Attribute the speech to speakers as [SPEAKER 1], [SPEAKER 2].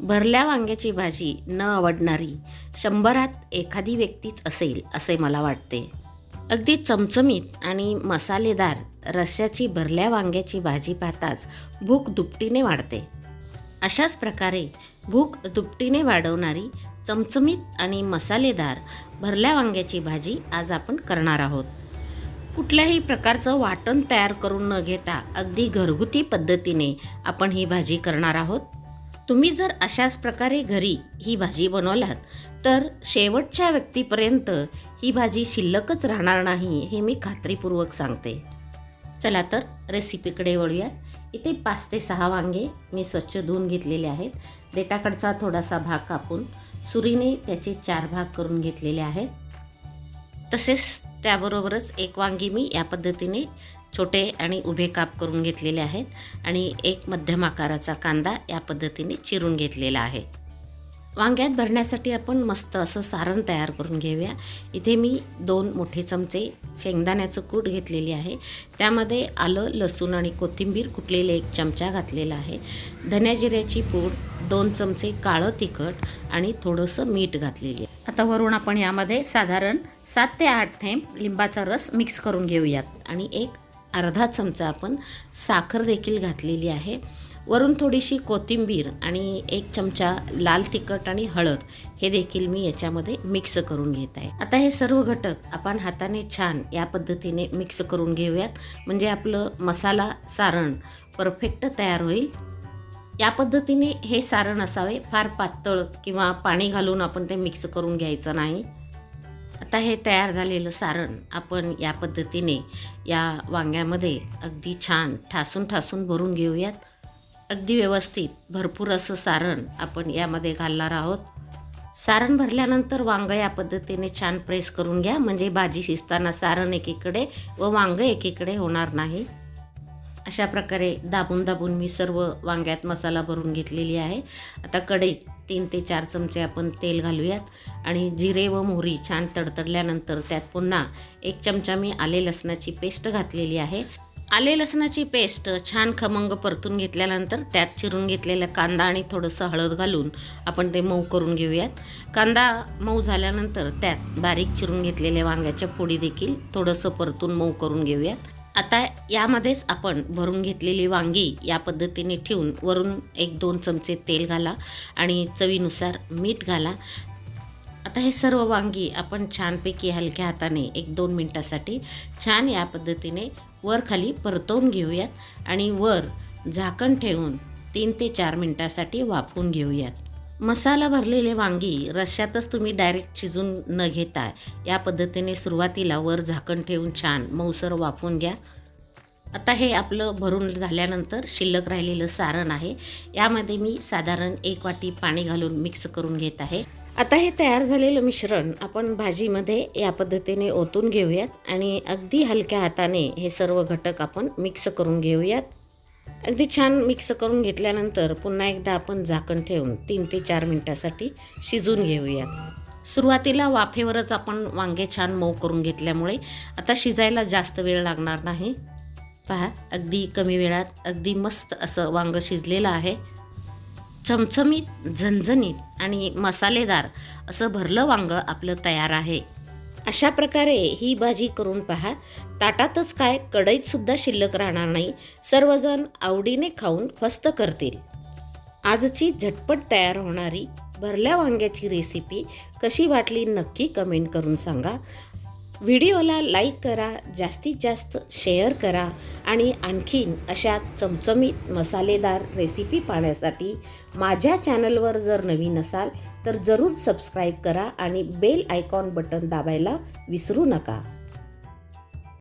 [SPEAKER 1] भरल्या वांग्याची भाजी न आवडणारी शंभरात एखादी व्यक्तीच असेल असे मला वाटते. अगदी चमचमीत आणि मसालेदार रश्याची भरल्या वांग्याची भाजी पाहताच भूक दुपटीने वाढते. अशाच प्रकारे भूक दुपटीने वाढवणारी चमचमीत आणि मसालेदार भरल्या वांग्याची भाजी आज आपण करणार आहोत. कुठल्याही प्रकारचं वाटण तयार करून न घेता अगदी घरगुती पद्धतीने आपण ही भाजी करणार आहोत. तुम्ही जर अशाच प्रकारे घरी ही भाजी बनवलात तर शेवटच्या व्यक्तीपर्यंत ही भाजी शिल्लकच राहणार नाही हे मी खात्रीपूर्वक सांगते. चला तर रेसिपीकडे वळूयात. इथे पाच ते सहा वांगे मी स्वच्छ धुवून घेतलेले आहेत. देटाकडचा थोडासा भाग कापून सुरीने त्याचे चार भाग करून घेतलेले आहेत. तसेच त्याबरोबरच एक वांगी मी या पद्धतीने छोटे आणि उभे काप करून घेतलेले आहेत आणि एक मध्यम आकाराचा कांदा या पद्धतीने चिरून घेतलेला आहे. वांग्यात भरण्यासाठी आपण मस्त असं सारण तयार करून घेऊया. इथे मी दोन मोठे चमचे शेंगदाण्याचं कूट घेतलेली आहे. त्यामध्ये आलं लसूण आणि कोथिंबीर कुटलेले एक चमचा घातलेला आहे. धन्या जिऱ्याची पूड दोन चमचे काळं तिखट आणि थोडंसं मीठ घातलेली आहे. आता वरून आपण यामध्ये साधारण सात ते आठ थेंब लिंबाचा रस मिक्स करून घेऊयात आणि एक अर्धा चमचा आपण साखर देखील घातलेली आहे. वरून थोडीशी कोथिंबीर आणि एक चमचा लाल तिखट आणि हळद हे देखील मी याच्यामध्ये मिक्स करून घेत आहे. आता हे सर्व घटक आपण हाताने छान या पद्धतीने मिक्स करून घेऊयात. म्हणजे आपलं मसाला सारण परफेक्ट तयार होईल. या पद्धतीने हे सारण असावे. फार पातळ किंवा पाणी घालून आपण ते मिक्स करून घ्यायचं नाही. आता हे तयार झालेलं सारण आपण या पद्धतीने या वांग्यामध्ये अगदी छान ठासून ठासून भरून घेऊयात. अगदी व्यवस्थित भरपूर असं सारण आपण यामध्ये घालणार आहोत. सारण भरल्यानंतर वांगं या पद्धतीने छान प्रेस करून घ्या म्हणजे भाजी शिजताना सारण एकीकडे व वांगं एकीकडे होणार नाही. अशा प्रकारे दाबून दाबून मी सर्व वांग्यात मसाला भरून घेतलेली आहे. आता कढईत तीन ते चार चमचे आपण तेल घालूयात. आणि जिरे व मोहरी छान तडतडल्यानंतर त्यात पुन्हा एक चमचा मी आले लसणाची पेस्ट घातलेली आहे. आले लसणाची पेस्ट छान खमंग परतून घेतल्यानंतर त्यात चिरून घेतलेला कांदा आणि थोडंसं हळद घालून आपण ते मऊ करून घेऊयात. कांदा मऊ झाल्यानंतर त्यात बारीक चिरून घेतलेल्या वांग्याच्या फोडी देखील थोडंसं परतून मऊ करून घेऊयात. आता यामध्येच आपण भरून घेतलेली वांगी या पद्धतीने ठेवून वरून एक दोन चमचे तेल घाला आणि चवीनुसार मीठ घाला. आता हे सर्व वांगी आपण छानपैकी हलक्या हाताने एक दोन मिनटासाठी छान या पद्धतीने वर खाली परतवून घेऊयात आणि वर झाकण ठेवून तीन ते चार मिनटासाठी वाफवून घेऊयात. मसाला भरलेले वांगी रश्यातच तुम्ही डायरेक्ट शिजून न घेता या पद्धतीने सुरुवातीला वर झाकण ठेवून छान मऊसर वाफून घ्या. आता हे आपलं भरून झाल्यानंतर शिल्लक राहिलेलं सारण आहे. यामध्ये मी साधारण एक वाटी पाणी घालून मिक्स करून घेत आहे. आता हे तयार झालेलं मिश्रण आपण भाजीमध्ये या पद्धतीने ओतून घेऊयात आणि अगदी हलक्या हाताने हे सर्व घटक आपण मिक्स करून घेऊयात. अगदी छान मिक्स करून घेतल्यानंतर पुन्हा एकदा आपण झाकण ठेवून तीन ते चार मिनटासाठी शिजून घेऊयात. सुरुवातीला वाफेवरच आपण वांगे छान मऊ करून घेतल्यामुळे आता शिजायला जास्त वेळ लागणार नाही. पहा अगदी कमी वेळात अगदी मस्त असं वांगं शिजलेलं आहे. चमचमीत झणझणीत आणि मसालेदार असं भरलं वांगं आपलं तयार आहे. अशा प्रकारे ही भाजी करून पहा. ताटातच काय कढईतसुद्धा शिल्लक राहणार नाही. सर्वजण आवडीने खाऊन फस्त करतील. आजची झटपट तयार होणारी भरल्या वांग्याची रेसिपी कशी वाटली नक्की कमेंट करून सांगा. व्हिडिओला लाईक करा जास्तीत जास्त शेअर करा आणि आणखीन अशा चमचमीत मसालेदार रेसिपी पाहण्यासाठी माझ्या चॅनलवर जर नवीन असाल तर जरूर सबस्क्राईब करा आणि बेल आयकॉन बटन दाबायला विसरू नका.